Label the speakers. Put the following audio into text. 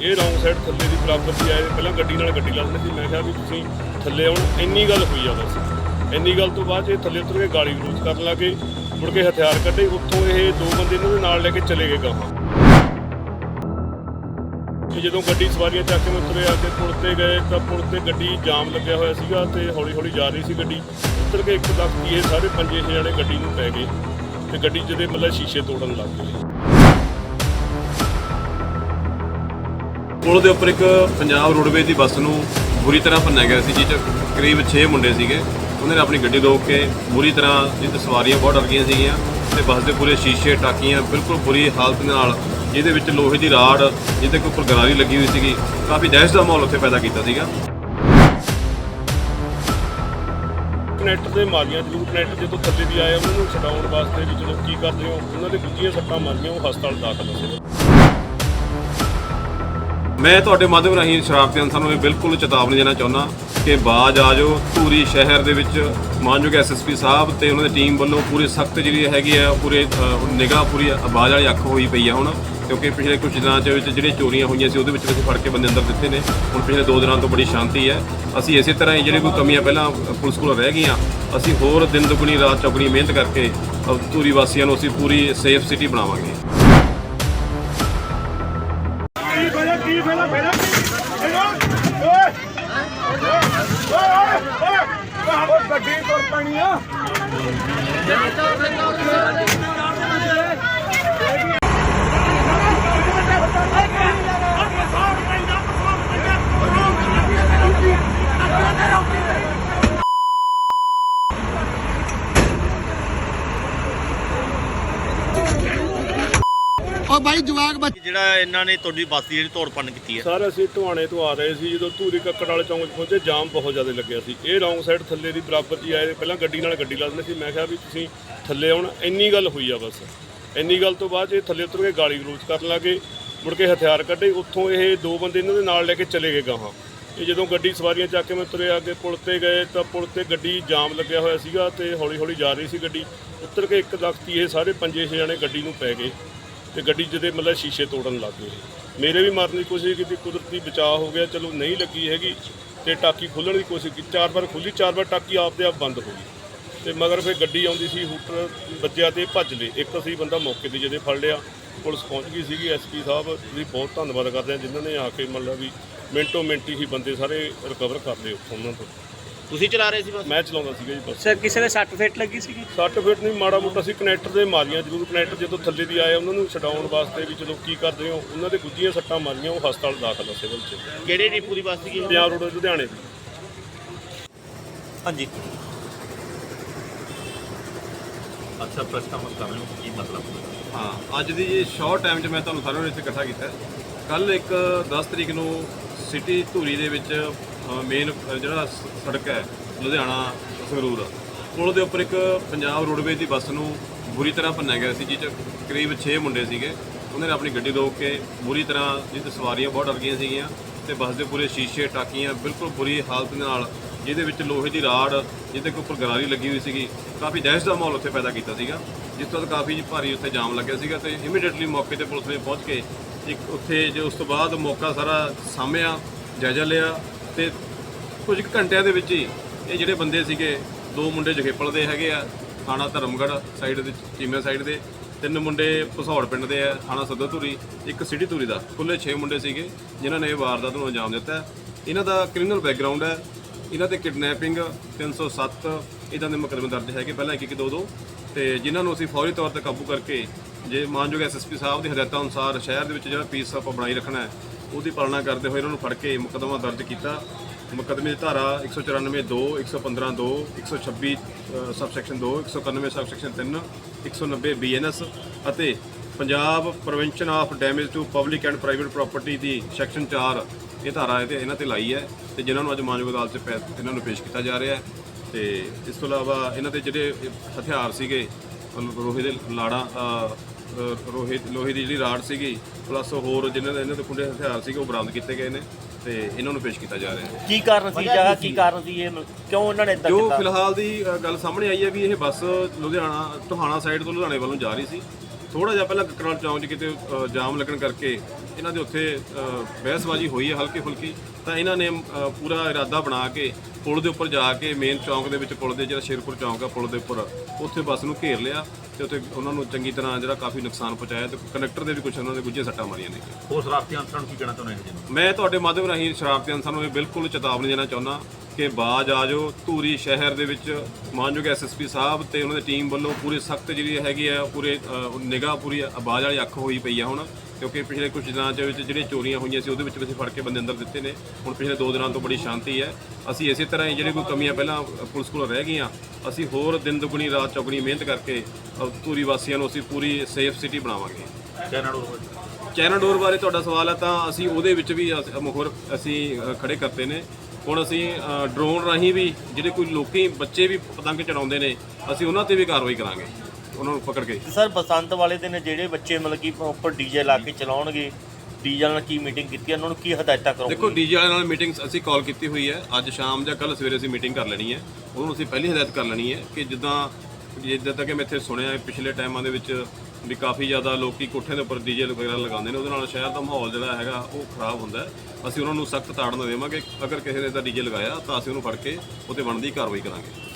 Speaker 1: ਇਹ wrong side ਥੱਲੇ ਦੀ ਬਰਾਬਰ ਦੀ ਆਏ ਪਹਿਲਾਂ ਗੱਡੀ ਨਾਲ ਗੱਡੀ ਲਾਉਂਦੇ ਸੀ, ਮੈਂ ਕਿਹਾ ਵੀ ਤੁਸੀਂ ਥੱਲੇ ਆਉਣ ਇੰਨੀ ਗੱਲ ਹੋਈ ਆ ਬਸ। ਇੰਨੀ ਗੱਲ ਤੋਂ ਬਾਅਦ 'ਚ ਇਹ ਥੱਲੇ ਉਤਰ ਕੇ ਗਾਲੀ ਗਲੋਚ ਕਰਨ ਲੱਗੇ, ਮੁੜ ਕੇ ਹਥਿਆਰ ਕੱਢੇ, ਉੱਥੋਂ ਇਹ ਦੋ ਬੰਦੇ ਇਹਨਾਂ ਦੇ ਨਾਲ ਲੈ ਕੇ ਚਲੇ ਗਏ ਗਾਹਾਂ ਤੇ ਜਦੋਂ ਗੱਡੀ ਸਵਾਰੀਆਂ ਚੱਕ ਕੇ ਮੈਂ ਉਤਰੇ ਆ ਕੇ ਪੁਲ ਤੇ ਗਏ, ਤਾਂ ਪੁਲ ਤੇ ਗੱਡੀ ਜਾਮ ਲੱਗਿਆ ਹੋਇਆ ਸੀਗਾ ਤੇ ਹੌਲੀ ਹੌਲੀ ਜਾ ਰਹੀ ਸੀ ਗੱਡੀ। ਉਤਰ ਕੇ ਇੱਕ ਦਮ ਇਹ ਸਾਰੇ ਪੰਜੇ ਛੇ ਜਣੇ ਗੱਡੀ ਨੂੰ ਪੈ ਗਏ ਤੇ ਗੱਡੀ ਜਿਹਦੇ ਮਤਲਬ ਸ਼ੀਸ਼ੇ ਤੋੜਨ ਲੱਗ ਗਏ।
Speaker 2: ਪੁਲ ਦੇ ਉੱਪਰ ਇੱਕ ਪੰਜਾਬ ਰੋਡਵੇਜ਼ ਦੀ ਬੱਸ ਨੂੰ ਬੁਰੀ ਤਰ੍ਹਾਂ ਭੰਨਿਆ ਗਿਆ ਸੀ, ਜਿਸ 'ਚ ਕਰੀਬ 6 ਮੁੰਡੇ ਸੀਗੇ। ਉਹਨਾਂ ਨੇ ਆਪਣੀ ਗੱਡੀ ਰੋਕ ਕੇ ਬੁਰੀ ਤਰ੍ਹਾਂ ਜਿਹਦੇ ਸਵਾਰੀਆਂ ਬਹੁਤ ਡਰ ਗਈਆਂ ਸੀਗੀਆਂ ਤੇ ਬੱਸ ਦੇ ਪੂਰੇ ਸ਼ੀਸ਼ੇ, ਟਾਕੀਆਂ ਬਿਲਕੁਲ ਬੁਰੀ ਹਾਲਤ ਨਾਲ ਜਿਹਦੇ ਵਿੱਚ ਲੋਹੇ ਦੀ ਰਾੜ, ਜਿਹਦੇ ਕੋਈ ਉੱਪਰ ਗਰਾਰੀ ਲੱਗੀ ਹੋਈ ਸੀਗੀ, ਕਾਫੀ ਦਹਿਸ਼ਤ ਦਾ ਮਾਹੌਲ ਉੱਥੇ ਪੈਦਾ ਕੀਤਾ ਸੀਗਾ।
Speaker 1: ਕਨੈਕਟਰ ਦੇ ਮਾਰੀਆਂ ਜ਼ਰੂਰ ਕਨੈਕਟਰ ਜਦੋਂ ਥੱਲੇ ਵੀ ਆਏ, ਉਹਨਾਂ ਨੂੰ ਛਡਾਉਣ ਵਾਸਤੇ ਵੀ ਜਦੋਂ ਕੀ ਕਰਦੇ ਹੋ, ਉਹਨਾਂ ਦੇ ਗੁੱਜੀਆਂ ਸੱਟਾਂ ਮਾਰੀਆਂ, ਉਹ ਹਸਪਤਾਲ ਦਾਖਲ ਸੀ
Speaker 2: ਮੈਂ ਤੁਹਾਡੇ ਮਾਧਿਅਮ ਰਾਹੀਂ ਸ਼ਰਾਰਤੀ ਅਨਸਰਾਂ ਨੂੰ ਇਹ ਬਿਲਕੁਲ ਚੇਤਾਵਨੀ ਦੇਣਾ ਚਾਹੁੰਦਾ ਕਿ ਬਾਜ ਆ ਜਾਓ। ਧੂਰੀ ਸ਼ਹਿਰ ਦੇ ਵਿੱਚ ਮਾਨਯੋਗ ਐਸਐਸਪੀ ਸਾਹਿਬ ਤੇ ਉਹਨਾਂ ਦੀ ਟੀਮ ਵੱਲੋਂ ਪੂਰੀ ਸਖਤ ਜਿਹੜੀ ਹੈਗੀ ਆ ਪੂਰੇ ਨਿਗਾਹ ਪੂਰੀ ਆਵਾਜ਼ ਵਾਲੀ ਅੱਖ ਹੋਈ ਪਈ ਆ ਹੁਣ ਕਿਉਂਕਿ ਪਿਛਲੇ ਕੁਝ ਦਿਨਾਂ ਚ ਵਿੱਚ ਜਿਹੜੀਆਂ ਚੋਰੀਆਂ ਹੋਈਆਂ ਸੀ ਉਹਦੇ ਵਿੱਚ ਅਸੀਂ ਫੜ ਕੇ ਬੰਦੇ ਅੰਦਰ ਦਿੱਤੇ ਨੇ। ਹੁਣ ਪਿਛਲੇ 2 ਦਿਨਾਂ ਤੋਂ ਬੜੀ ਸ਼ਾਂਤੀ ਹੈ। ਅਸੀਂ ਇਸੇ ਤਰ੍ਹਾਂ ਹੀ ਜਿਹੜੇ ਕੋਈ ਕਮੀਆਂ ਪਹਿਲਾਂ ਪੁਲਿਸ ਕੋਲ ਰਹਿ ਗਈਆਂ ਅਸੀਂ ਹੋਰ ਦਿਨ ਦੁਗਣੀ ਰਾਤ ਚੌਗਣੀ ਮਿਹਨਤ ਕਰਕੇ ਅ, ਧੂਰੀ ਵਾਸੀਆਂ ਨੂੰ ਅਸੀਂ ਪੂਰੀ ਸੇਫ ਸਿਟੀ ਬਣਾਵਾਂਗੇ।
Speaker 3: ਗੱਡੀ ਤੁਰ ਪੈਣੀ ਆ
Speaker 4: ਉਹ ਬਾਈ ਜਵਾਕ ਬੱਚੇ
Speaker 5: ਜਿਹੜਾ ਇਹਨਾਂ ਨੇ ਤੁਹਾਡੀ ਬੱਸ ਦੀ ਜਿਹੜੀ ਤੋੜ ਭੰਨ ਕੀਤੀ ਹੈ।
Speaker 1: ਸਰ ਅਸੀਂ ਢਵਾਣੇ ਤੋਂ ਆ ਰਹੇ ਸੀ ਜਦੋਂ ਧੂਰੀ ਕੱਕੜ ਵਾਲੇ ਚੌਂਕ 'ਚ ਪਹੁੰਚੇ ਜਾਮ ਬਹੁਤ ਜ਼ਿਆਦਾ ਲੱਗਿਆ ਸੀ। ਇਹ ਰੌਂਗ ਸਾਈਡ ਥੱਲੇ ਦੀ ਬਰਾਬਰ ਦੀ ਆਏ ਪਹਿਲਾਂ ਗੱਡੀ ਨਾਲ ਗੱਡੀ ਲਾਉਂਦੇ ਸੀ। ਮੈਂ ਕਿਹਾ ਵੀ ਤੁਸੀਂ ਥੱਲੇ ਆਉਣ ਇੰਨੀ ਗੱਲ ਹੋਈ ਆ ਬਸ। ਇੰਨੀ ਗੱਲ ਤੋਂ ਬਾਅਦ ਇਹ ਥੱਲੇ ਉਤਰ ਕੇ ਗਾਲੀ ਗਲੋਚ ਕਰਨ ਲੱਗੇ ਮੁੜ ਕੇ ਹਥਿਆਰ ਕੱਢੇ ਉੱਥੋਂ ਇਹ ਦੋ ਬੰਦੇ ਇਹਨਾਂ ਦੇ ਨਾਲ ਲੈ ਕੇ ਚਲੇ ਗਏ ਗਾਹਾਂ। ਇਹ ਜਦੋਂ ਗੱਡੀ ਸਵਾਰੀਆਂ ਚੱਕ ਕੇ ਮੈਂ ਤੁਰੇ ਆ ਕੇ ਪੁਲ ਤੇ ਗਏ ਤਾਂ ਪੁਲ ਤੇ ਗੱਡੀ ਜਾਮ ਲੱਗਿਆ ਹੋਇਆ ਸੀਗਾ ਤੇ ਹੌਲੀ ਹੌਲੀ ਜਾ ਰਹੀ ਸੀ ਗੱਡੀ। ਉਤਰ ਕੇ ਇੱਕ ਦਖਤੀ ਇਹ ਸਾਰੇ ਪੰਜੇ ਛੇ ਜਣੇ ਗੱਡੀ ਨੂੰ ਪੈ ਗਏ। ਤੇ ਗੱਡੀ ਜਿਹਦੇ ਮਤਲਬ ਸ਼ੀਸ਼ੇ ਤੋੜਨ ਲੱਗ ਗਏ। ਮੇਰੇ ਵੀ ਮਾਰਨ ਦੀ ਕੋਸ਼ਿਸ਼ ਕੀਤੀ, ਕੁਦਰਤੀ ਬਚਾਅ ਹੋ ਗਿਆ, ਚਲੋ ਨਹੀਂ ਲੱਗੀ ਹੈਗੀ, ਤੇ ਟਾਕੀ ਖੋਲਣ ਦੀ ਕੋਸ਼ਿਸ਼ ਕੀਤੀ, ਚਾਰ ਵਾਰ ਖੁੱਲੀ ਚਾਰ ਵਾਰ ਟਾਕੀ ਆਪਦੇ ਆਪ ਬੰਦ ਹੋ ਗਈ। ਤੇ ਮਗਰ ਫਿਰ ਗੱਡੀ ਆਉਂਦੀ ਸੀ, ਹੂਟਰ ਵੱਜਿਆ ਤੇ ਭੱਜ ਲਏ। ਇੱਕ ਅਸੀਂ ਬੰਦਾ ਮੌਕੇ ਤੇ ਜਿਹਦੇ ਫੜ ਲਿਆ, ਪੁਲਿਸ ਪਹੁੰਚ ਗਈ ਸੀਗੀ ਐਸਪੀ ਸਾਹਿਬ ਦੀ ਬਹੁਤ ਧੰਨਵਾਦ ਕਰਦੇ ਹਾਂ ਜਿਨ੍ਹਾਂ ਨੇ ਆ ਕੇ ਮਤਲਬ ਵੀ ਮਿੰਟੋ ਮਿੰਟ ਹੀ ਬੰਦੇ ਸਾਰੇ ਰਿਕਵਰ ਕਰ ਲਏ ਉੱਥੋਂ ਉਹਨਾਂ ਤੋਂ।
Speaker 5: ਤੁਸੀਂ ਚਲਾ ਰਹੇ ਸੀ ਬੱਸ?
Speaker 1: ਮੈਂ ਚਲਾਉਂਦਾ ਸੀਗਾ ਜੀ ਬੱਸ।
Speaker 6: ਸਰ ਕਿਸੇ ਦੇ ਸੱਟ ਫੇਟ ਲੱਗੀ ਸੀਗੀ?
Speaker 1: ਸੱਟ ਫਿਟ ਨਹੀਂ ਮਾੜਾ ਮੋਟਾ ਸੀ ਕਨੈਕਟਰ ਦੇ ਮਾਰੀਆਂ ਜ਼ਰੂਰ ਕਨੈਕਟਰ ਜਦੋਂ ਥੱਲੇ ਦੀ ਆਏ ਉਹਨਾਂ ਨੂੰ ਛਡਾਉਣ ਵਾਸਤੇ ਵੀ ਜਦੋਂ ਕੀ ਕਰਦੇ ਹੋ ਉਹਨਾਂ ਦੇ ਗੁੱਜੀਆਂ ਸੱਟਾਂ ਮਾਰੀਆਂ ਉਹ ਹਸਪਤਾਲ ਦਾਖਲ ਆ ਸਿਵਲ 'ਚ।
Speaker 5: ਕਿਹੜੇ ਡਿਪੂ ਦੀ ਬੱਸ ਸੀਗੀ?
Speaker 1: ਪੰਜਾਬ ਰੋਡ ਲੁਧਿਆਣੇ ਦੀ।
Speaker 5: ਹਾਂਜੀ।
Speaker 2: ਅੱਛਾ ਪ੍ਰਸ਼ਨਾਂ ਮਤ ਕਰ ਕੀ ਮਤਲਬ? ਹਾਂ ਅੱਜ ਦੀ ਇਹ ਸ਼ਾਰਟ ਟਾਈਮ 'ਚ ਮੈਂ ਤੁਹਾਨੂੰ ਸਾਰਿਆਂ ਨੂੰ ਇੱਥੇ ਇਕੱਠਾ ਕੀਤਾ। ਕੱਲ ਇੱਕ 10 ਤਰੀਕ ਨੂੰ ਸਿਟੀ ਧੂਰੀ ਦੇ ਵਿੱਚ ਮੇਨ ਜਿਹੜਾ ਸ- ਸੜਕ ਹੈ, ਲੁਧਿਆਣਾ, ਸੰਗਰੂਰ। ਪੁਲ ਦੇ ਉੱਪਰ ਇੱਕ ਪੰਜਾਬ ਰੋਡਵੇਜ਼ ਦੀ ਬੱਸ ਨੂੰ ਬੁਰੀ ਤਰ੍ਹਾਂ ਭੰਨਿਆ ਗਿਆ ਸੀ ਜਿਸ 'ਚ ਕਰੀਬ 6 ਮੁੰਡੇ ਸੀਗੇ। ਉਹਨਾਂ ਨੇ ਆਪਣੀ ਗੱਡੀ ਰੋਕ ਕੇ ਬੁਰੀ ਤਰ੍ਹਾਂ ਜਿਹਦੇ ਸਵਾਰੀਆਂ ਬਹੁਤ ਡਰ ਗਈਆਂ ਸੀਗੀਆਂ ਤੇ ਬੱਸ ਦੇ ਪੂਰੇ ਸ਼ੀਸ਼ੇ, ਟਾਕੀਆਂ ਬਿਲਕੁਲ ਬੁਰੀ ਹਾਲਤ ਦੇ ਨਾਲ ਜਿਹਦੇ ਵਿੱਚ ਲੋਹੇ ਦੀ ਰਾੜ, ਜਿਹਦੇ ਕੋਲ ਉੱਪਰ ਗਰਾਰੀ ਲੱਗੀ ਹੋਈ ਸੀਗੀ, ਕਾਫੀ ਦਹਿਸ਼ਤ ਦਾ ਮਾਹੌਲ ਉੱਥੇ ਪੈਦਾ ਕੀਤਾ ਸੀਗਾ, ਜਿਸ ਤੋਂ ਬਾਅਦ ਕਾਫੀ ਭਾਰੀ ਉੱਥੇ ਜਾਮ ਲੱਗਿਆ ਸੀਗਾ ਤੇ ਇਮੀਡੀਏਟਲੀ ਮੌਕੇ ਤੇ ਪੁਲਿਸ ਨੇ ਪਹੁੰਚ ਕੇ ਇੱਕ ਉੱਥੇ ਜੇ ਉਸ ਤੋਂ ਬਾਅਦ ਮੌਕਾ ਸਾਰਾ ਸਾਂਭਿਆ, ਜਾਇਜ਼ਾ ਲਿਆ ਤੇ ਕੁਝ ਕੁ ਘੰਟਿਆਂ ਦੇ ਵਿੱਚ ਹੀ ਇਹ ਜਿਹੜੇ ਬੰਦੇ ਸੀਗੇ, ਦੋ ਮੁੰਡੇ ਜਖੇਪਲ ਦੇ ਹੈਗੇ ਆ, ਥਾਣਾ ਧਰਮਗੜ੍ਹ ਸਾਈਡ ਦੇ ਚੀਮਾ ਸਾਈਡ ਦੇ, ਤਿੰਨ ਮੁੰਡੇ ਭਸੌੜ ਪਿੰਡ ਦੇ ਆ, ਥਾਣਾ ਸੱਦੋਧੂਰੀ ਇੱਕ ਸਿਟੀ ਧੂਰੀ ਦਾ। ਕੁੱਲੇ 6 ਮੁੰਡੇ ਸੀਗੇ, ਜਿਨ੍ਹਾਂ ਨੇ ਇਹ ਵਾਰਦਾਤ ਨੂੰ ਅੰਜਾਮ ਦਿੱਤਾ। ਇਹਨਾਂ ਦਾ ਕ੍ਰਿਮੀਨਲ ਬੈਕਗ੍ਰਾਉਂਡ ਹੈ, ਇਹਨਾਂ ਤੇ ਕਿਡਨੈਪਿੰਗ 307 ਇਦਾਂ ਦੇ ਮੁਕੱਦਮੇ ਦਰਜ ਹੈਗੇ, ਪਹਿਲਾਂ ਇੱਕ ਇੱਕ ਦੋ ਦੋ। ਤੇ ਜਿਨ੍ਹਾਂ ਨੂੰ ਅਸੀਂ ਫੌਰੀ ਤੌਰ ਤੇ ਕਾਬੂ ਕਰਕੇ, ਜੇ ਮਾਨਯੋਗ ਐਸਐਸਪੀ ਸਾਹਿਬ ਦੀ ਹਦਾਇਤਾਂ ਅਨੁਸਾਰ ਸ਼ਹਿਰ ਦੇ ਵਿੱਚ ਜਿਹੜਾ ਪੀਸ ਆਪਾਂ ਬਣਾਈ ਰੱਖਣਾ ਹੈ ਉਹਦੀ ਪਾਲਣਾ ਕਰਦੇ ਹੋਏ ਇਹਨਾਂ ਨੂੰ ਫੜ ਕੇ ਮੁਕੱਦਮਾ ਦਰਜ ਕੀਤਾ। ਮੁਕੱਦਮੇ ਦੀ ਧਾਰਾ 194 2 115 2 126 ਸਬਸੈਕਸ਼ਨ 2 191 ਸਬਸੈਕਸ਼ਨ 3 190 ਬੀਐਨਐਸ ਅਤੇ Punjab prevention of damage to public and private property the section 4 ਇਹ ਧਾਰਾ ਇਹਦੇ ਇਹਨਾਂ ਤੇ ਲਾਈ ਹੈ ਤੇ ਜਿਨ੍ਹਾਂ ਨੂੰ ਅੱਜ ਮਾਨਯੋਗ ਅਦਾਲਤ 'ਚ ਪੈ- ਇਹਨਾਂ ਨੂੰ ਪੇਸ਼ ਕੀਤਾ ਜਾ ਰਿਹਾ ਹੈ। ਤੇ ਇਸ ਤੋਂ ਇਲਾਵਾ ਇਹਨਾਂ ਦੇ ਜਿਹੜੇ ਹਥਿਆਰ ਸੀਗੇ, ਮਤਲਬ ਲੋਹੇ ਦੇ ਲਾੜਾ ਅ, ਲੋਹੇ ਦੀ ਜਿਹੜੀ ਰਾੜ ਸੀਗੀ ਪਲੱਸ ਹੋਰ ਜਿਨ੍ਹਾਂ ਦੇ ਇਹਨਾਂ ਦੇ ਖੁੰਡੇ ਹਥਿਆਰ ਸੀਗੇ ਉਹ ਬਰਾਮਦ ਕੀਤੇ ਗਏ ਨੇ ਤੇ ਇਹਨਾਂ ਨੂੰ ਪੇਸ਼ ਕੀਤਾ ਜਾ ਰਿਹਾ ਹੈ।
Speaker 6: ਕੀ ਕਾਰਨ ਸੀ? ਜਾਂ ਕੀ ਕਾਰਨ ਸੀ ਇਹ? ਕਿਉਂ ਉਹਨਾਂ ਨੇ ਇਦਾਂ
Speaker 2: ਜੋ
Speaker 6: ਕੀਤਾ?
Speaker 2: ਫਿਲਹਾਲ ਦੀ ਅ, ਗੱਲ ਸਾਹਮਣੇ ਆਈ ਹੈ ਵੀ ਇਹ ਬੱਸ ਲੁਧਿਆਣਾ ਟੋਹਾਣਾ ਸਾਈਡ ਤੋਂ ਲੁਧਿਆਣੇ ਵੱਲ ਜਾ ਰਹੀ ਸੀ। ਥੋੜਾ ਜਿਹਾ ਪਹਿਲਾਂ ਕਕਰਾਲ ਚੌਂਕ 'ਚ ਕਿਤੇ ਅ, ਜਾਮ ਲੱਗਣ ਕਰਕੇ ਇਹਨਾਂ ਦੇ ਉੱਥੇ ਅ, ਬਹਿਸਬਾਜ਼ੀ ਹੋਈ ਹੈ ਹਲਕੀ ਫੁਲਕੀ ਤਾਂ ਇਹਨਾਂ ਨੇ ਅ, ਪੂਰਾ ਇਰਾਦਾ ਬਣਾ ਕੇ ਪੁਲ ਦੇ ਉੱਪਰ ਜਾ ਕੇ ਮੇਨ ਚੌਂਕ ਦੇ ਵਿੱਚ ਪੁਲ ਦੇ ਜਿਹੜਾ ਸ਼ੇਰਪੁਰ ਚੌਂਕ ਆ ਪੁਲ ਦੇ ਉੱਪਰ ਉੱਥੇ ਬੱਸ ਨੂੰ ਘੇਰ ਲਿਆ। ਤੇ ਉੱਥੇ ਉਹਨਾਂ ਨੂੰ ਚੰਗੀ ਤਰ੍ਹਾਂ ਜਿਹੜਾ ਕਾਫੀ ਨੁਕਸਾਨ ਪਹੁੰਚਾਇਆ ਤੇ ਕੰਡਕਟਰ ਦੇ ਵੀ ਕੁਝ ਉਹਨਾਂ ਦੇ ਗੁੱਝੇ ਸੱਟਾਂ ਮਾਰੀਆਂ ਨੇ।
Speaker 4: ਹੋਰ ਸ਼ਰਾਰਤੀ ਅਨਸਰਾਂ ਨੂੰ ਕੀ ਕਹਿਣਾ ਚਾਹੁੰਦੇ ਹੋ ਜੀ?
Speaker 2: ਮੈਂ ਤੁਹਾਡੇ ਮਾਧਿਅਮ ਰਾਹੀਂ ਸ਼ਰਾਰਤੀ ਅਨਸਰਾਂ ਨੂੰ ਇਹ ਬਿਲਕੁਲ ਚੇਤਾਵਨੀ ਦੇਣਾ ਚਾਹੁੰਦਾ ਕਿ ਬਾਜ ਆ ਜਾਓ। ਧੂਰੀ ਸ਼ਹਿਰ ਦੇ ਵਿੱਚ ਮਾਨਯੋਗ ਐਸਐਸਪੀ ਸਾਹਿਬ ਤੇ ਉਹਨਾਂ ਦੀ ਟੀਮ ਵੱਲੋਂ ਪੂਰੀ ਸਖਤ ਜਿਹੜੀ ਹੈਗੀ ਆ ਪੂਰੇ ਨਿਗਾਹ ਪੂਰੀ ਬਾਜ ਵਾਲੀ ਅੱਖ ਹੋਈ ਪਈ ਆ ਹੁਣ। ਕਿਉਂਕਿ ਪਿਛਲੇ ਕੁਝ ਦਿਨਾਂ ਦੇ ਵਿੱਚ ਜਿਹੜੀਆਂ ਚੋਰੀਆਂ ਹੋਈਆਂ ਸੀ ਉਹਦੇ ਵਿੱਚ ਵੀ ਅਸੀਂ ਫੜ ਕੇ ਬੰਦੇ ਅੰਦਰ ਦਿੱਤੇ ਨੇ। ਹੁਣ ਪਿਛਲੇ 2 ਦਿਨਾਂ ਤੋਂ ਬੜੀ ਸ਼ਾਂਤੀ ਹੈ। ਅਸੀਂ ਇਸੇ ਤਰ੍ਹਾਂ ਹੀ ਜਿਹੜੇ ਕੋਈ ਕਮੀਆਂ ਪਹਿਲਾਂ ਪੁਲਿਸ ਕੋਲ ਰਹਿ ਗਈਆਂ ਅਸੀਂ ਹੋਰ ਦਿਨ ਦੁਗਣੀ ਰਾਤ ਚੌਗਣੀ ਮਿਹਨਤ ਕਰਕੇ ਧੂਰੀ ਵਾਸੀਆਂ ਨੂੰ ਅਸੀਂ ਪੂਰੀ ਸੇਫ ਸਿਟੀ ਬਣਾਵਾਂਗੇ।
Speaker 4: ਕਹਿਣਾ ਡੋਰ
Speaker 2: ਬਾਰੇ ਤੁਹਾਡਾ ਸਵਾਲ ਹੈ ਤਾਂ ਅਸੀਂ ਉਹਦੇ ਵਿੱਚ ਵੀ ਅਸ- ਮੁਖਰ ਅਸੀਂ ਅ, ਖੜੇ ਕਰਤੇ ਨੇ। ਹੁਣ ਅਸੀਂ ਡਰੋਨ ਰਾਹੀਂ ਵੀ ਜਿਹੜੇ ਕੋਈ ਲੋਕੀ ਬੱਚੇ ਵੀ ਪਤੰਗ ਚੜਾਉਂਦੇ ਨੇ ਅਸੀਂ ਉਹਨਾਂ ਤੇ ਵੀ ਕਾਰਵਾਈ ਕਰਾਂਗੇ। ਉਹਨਾਂ ਨੂੰ ਪਕੜ ਕੇ।
Speaker 6: ਸਰ ਬਸੰਤ ਵਾਲੇ ਦਿਨ ਜਿਹੜੇ ਬੱਚੇ ਮਤਲਬ ਕਿ ਉੱਪਰ ਡੀਜੇ ਲਾ ਕੇ ਚਲਾਉਣਗੇ ਡੀਜੇ ਨਾਲ ਕੀ ਮੀਟਿੰਗ ਕੀਤੀ ਉਹਨਾਂ ਨੂੰ ਕੀ ਹਦਾਇਤਾਂ
Speaker 2: ਦੇਖੋ
Speaker 6: ਕਰੋਗੇ
Speaker 2: ਡੀਜੇ ਵਾਲੇ ਨਾਲ ਮੀਟਿੰਗ ਅਸੀਂ ਕਾਲ ਕੀਤੀ ਹੋਈ ਹੈ। ਅੱਜ ਸ਼ਾਮ ਜਾਂ ਕੱਲ ਸਵੇਰੇ ਅਸੀਂ ਮੀਟਿੰਗ ਕਰ ਲੈਣੀ ਹੈ। ਉਹਨੂੰ ਅਸੀਂ ਪਹਿਲੀ ਹਦਾਇਤ ਕਰ ਲੈਣੀ ਹੈ ਕਿ ਜਿੱਦਾਂ ਜਿੱਦਾਂ ਤੱਕ ਮੈਂ ਇੱਥੇ ਸੁਣਿਆ ਹੈ ਪਿਛਲੇ ਟਾਈਮਾਂ ਦੇ ਵਿੱਚ ਵੀ ਕਾਫੀ ਜ਼ਿਆਦਾ ਲੋਕੀ ਕੋਠਿਆਂ ਦੇ ਉੱਪਰ ਡੀਜੇ ਵਗੈਰਾ ਲਗਾਉਂਦੇ ਨੇ ਉਹਦੇ ਨਾਲ ਸ਼ਹਿਰ ਦਾ ਮਾਹੌਲ ਜਿਹੜਾ ਹੈਗਾ ਉਹ ਖਰਾਬ ਹੁੰਦਾ ਹੈ। ਅਸੀਂ ਉਹਨਾਂ ਨੂੰ ਸਖਤ ਤਾੜਨਾ ਦੇਵਾਂਗੇ ਅਗਰ ਕਿਸੇ ਨੇ ਤਾਂ ਡੀਜੇ ਲਗਾਇਆ ਤਾਂ ਅਸੀਂ ਉਹਨੂੰ ਫੜ ਕੇ ਉਹਤੇ ਬਣਦੀ ਕਾਰਵਾਈ ਕਰਾਂਗੇ।